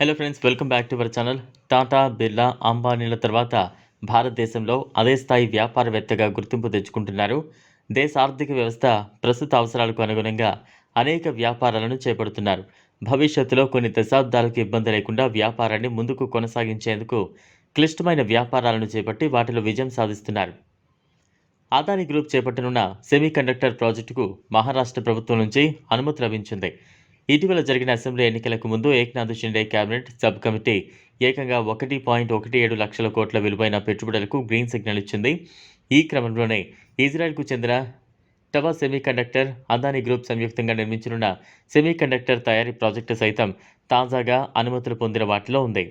Hello friends welcome back to our channel Tata Birla అంబానీల తర్వాత భారతదేశంలో అదే స్థాయి వ్యాపారవేత్తగా గుర్తింపు తెచ్చుకుంటున్నారు. దేశ ఆర్థిక వ్యవస్థ ప్రస్తుత అవసరాలకు అనుగుణంగా అనేక వ్యాపారాలను చేపడుతున్నారు. భవిష్యత్తులో కొన్ని దశాబ్దాలకు ఇబ్బంది లేకుండా వ్యాపారాన్ని ముందుకు కొనసాగించేందుకు క్లిష్టమైన వ్యాపారాలను చేపట్టి వాటిలో విజయం సాధిస్తున్నారు. అదాని గ్రూప్ చేపట్టనున్న సెమీ కండక్టర్ ప్రాజెక్టుకు మహారాష్ట్ర ప్రభుత్వం నుంచి అనుమతి లభించింది. ఇటీవల జరిగిన అసెంబ్లీ ఎన్నికలకు ముందు Eknath Shinde cabinet sub committee ఏకంగా ఒకటి పాయింట్ ఒకటి ఏడు లక్షల కోట్ల విలువైన పెట్టుబడులకు గ్రీన్ సిగ్నల్ ఇచ్చింది. ఈ క్రమంలోనే ఇజ్రాయెల్కు చెందిన టవా సెమీ కండక్టర్ గ్రూప్ సంయుక్తంగా నిర్మించనున్న సెమీ కండక్టర్ తయారీ ప్రాజెక్టు సైతం తాజాగా అనుమతులు పొందిన వాటిలో ఉంది.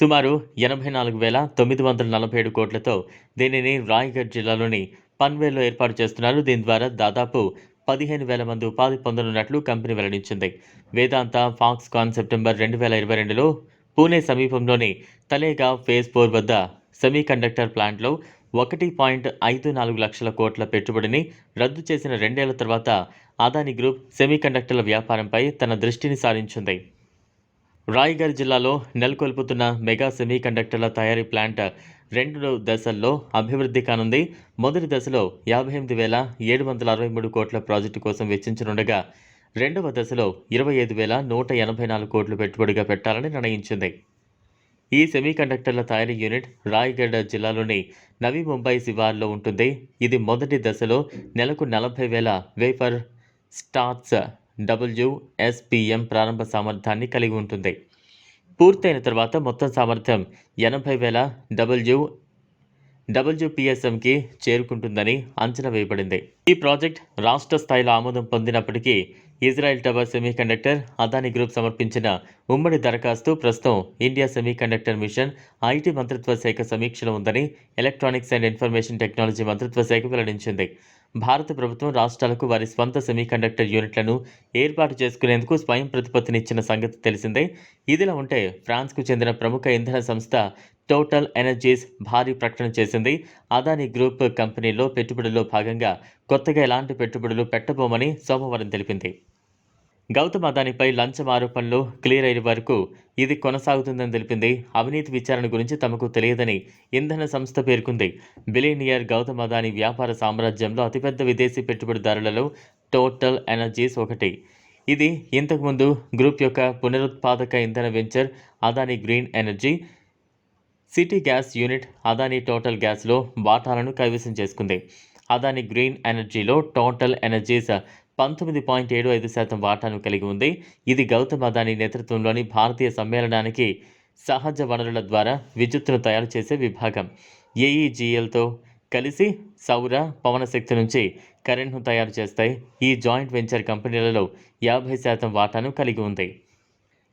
సుమారు ఎనభై నాలుగు వేల తొమ్మిది వందల నలభై ఏడు కోట్లతో దీనిని రాయ్గఢ్ జిల్లాలోని పన్వేల్లో ఏర్పాటు చేస్తున్నారు. దీని ద్వారా దాదాపు పదిహేను వేల మంది ఉపాధి పొందనున్నట్లు కంపెనీ వెల్లడించింది. వేదాంత ఫాక్స్కాన్ సెప్టెంబర్ రెండు వేల ఇరవై రెండులో పూణే సమీపంలోని తలేగా ఫేజ్ ఫోర్ వద్ద సెమీ కండక్టర్ ప్లాంట్లో ఒకటి పాయింట్ ఐదు నాలుగు లక్షల కోట్ల పెట్టుబడిని రద్దు చేసిన రెండేళ్ళ తర్వాత అదాని గ్రూప్ సెమీ కండక్టర్ల వ్యాపారంపై తన దృష్టిని సారించింది. రాయ్గర్ జిల్లాలో నెలకొల్పుతున్న మెగా సెమీ కండక్టర్ల తయారీ ప్లాంట్ రెండు దశల్లో అభివృద్ధి కానుంది. మొదటి దశలో యాభై ఎనిమిది వేల ఏడు వందల అరవై మూడు కోట్ల ప్రాజెక్టు కోసం వెచ్చించనుండగా రెండవ దశలో ఇరవై ఐదు వేల నూట ఎనభై నాలుగు కోట్లు పెట్టుబడిగా పెట్టాలని నిర్ణయించింది. ఈ సెమీ కండక్టర్ల తయారీ యూనిట్ రాయ్గఢ్ జిల్లాలోని నవీ ముంబై శివార్లో ఉంటుంది. ఇది మొదటి దశలో నెలకు నలభై వేల వేఫర్ స్టార్ట్స్ డబ్ల్యూఎస్పిఎం ప్రారంభ సామర్థ్యాన్ని కలిగి ఉంటుంది. పూర్తయిన తర్వాత మొత్తం సామర్థ్యం ఎనభై వేల డబ్ల్యూ డబ్ల్యూపీఎస్ఎంకి చేరుకుంటుందని అంచనా వేయబడింది. ఈ ప్రాజెక్ట్ రాష్ట్ర స్థాయిలో ఆమోదం పొందినప్పటికీ Israel tower semiconductor Adani group సమర్పించిన ఉమ్మడి దరఖాస్తు ప్రస్తుతం ఇండియా సెమీకండక్టర్ మిషన్ ఐటీ మంత్రిత్వ శాఖ సమీక్షలో ఉందని ఎలక్ట్రానిక్స్ అండ్ ఇన్ఫర్మేషన్ టెక్నాలజీ మంత్రిత్వ శాఖ వెల్లడించింది. భారత ప్రభుత్వం రాష్ట్రాలకు వారి స్వంత సెమీకండక్టర్ యూనిట్లను ఏర్పాటు చేసుకునేందుకు స్వయం ప్రతిపత్తినిచ్చిన సంగతి తెలిసిందే. ఇదిలా ఉంటే ఫ్రాన్స్కు చెందిన ప్రముఖ ఇంధన సంస్థ టోటల్ ఎనర్జీస్ భారీ ప్రకటన చేసింది. అదాని గ్రూప్ కంపెనీలో పెట్టుబడుల్లో భాగంగా కొత్తగా ఎలాంటి పెట్టుబడులు పెట్టబోమని సోమవారం తెలిపింది. గౌతమ్ అదానిపై లంచం ఆరోపణలు క్లియర్ అయిన వరకు ఇది కొనసాగుతుందని తెలిపింది. అవినీతి విచారణ గురించి తమకు తెలియదని ఇంధన సంస్థ పేర్కొంది. బిలియనియర్ గౌతమ్ అదాని వ్యాపార సామ్రాజ్యంలో అతిపెద్ద విదేశీ పెట్టుబడిదారులలో టోటల్ ఎనర్జీస్ ఒకటి. ఇది ఇంతకుముందు గ్రూప్ యొక్క పునరుత్పాదక ఇంధన venture Adani green energy city gas unit Adani total గ్యాస్లో వాటాలను కైవసం చేసుకుంది. అదాని గ్రీన్ ఎనర్జీలో టోటల్ ఎనర్జీస్ పంతొమ్మిది పాయింట్ ఏడు ఐదు శాతం వాటాను కలిగి ఉంది. ఇది గౌతమ్ అదాని నేతృత్వంలోని భారతీయ సమ్మేళనానికి సహజ వనరుల ద్వారా విద్యుత్తును తయారు చేసే విభాగం. ఏఈజీఎల్తో కలిసి సౌర పవన శక్తి నుంచి కరెంట్ను తయారు చేస్తాయి. ఈ జాయింట్ వెంచర్ కంపెనీలలో యాభై శాతం వాటాను కలిగి ఉంది.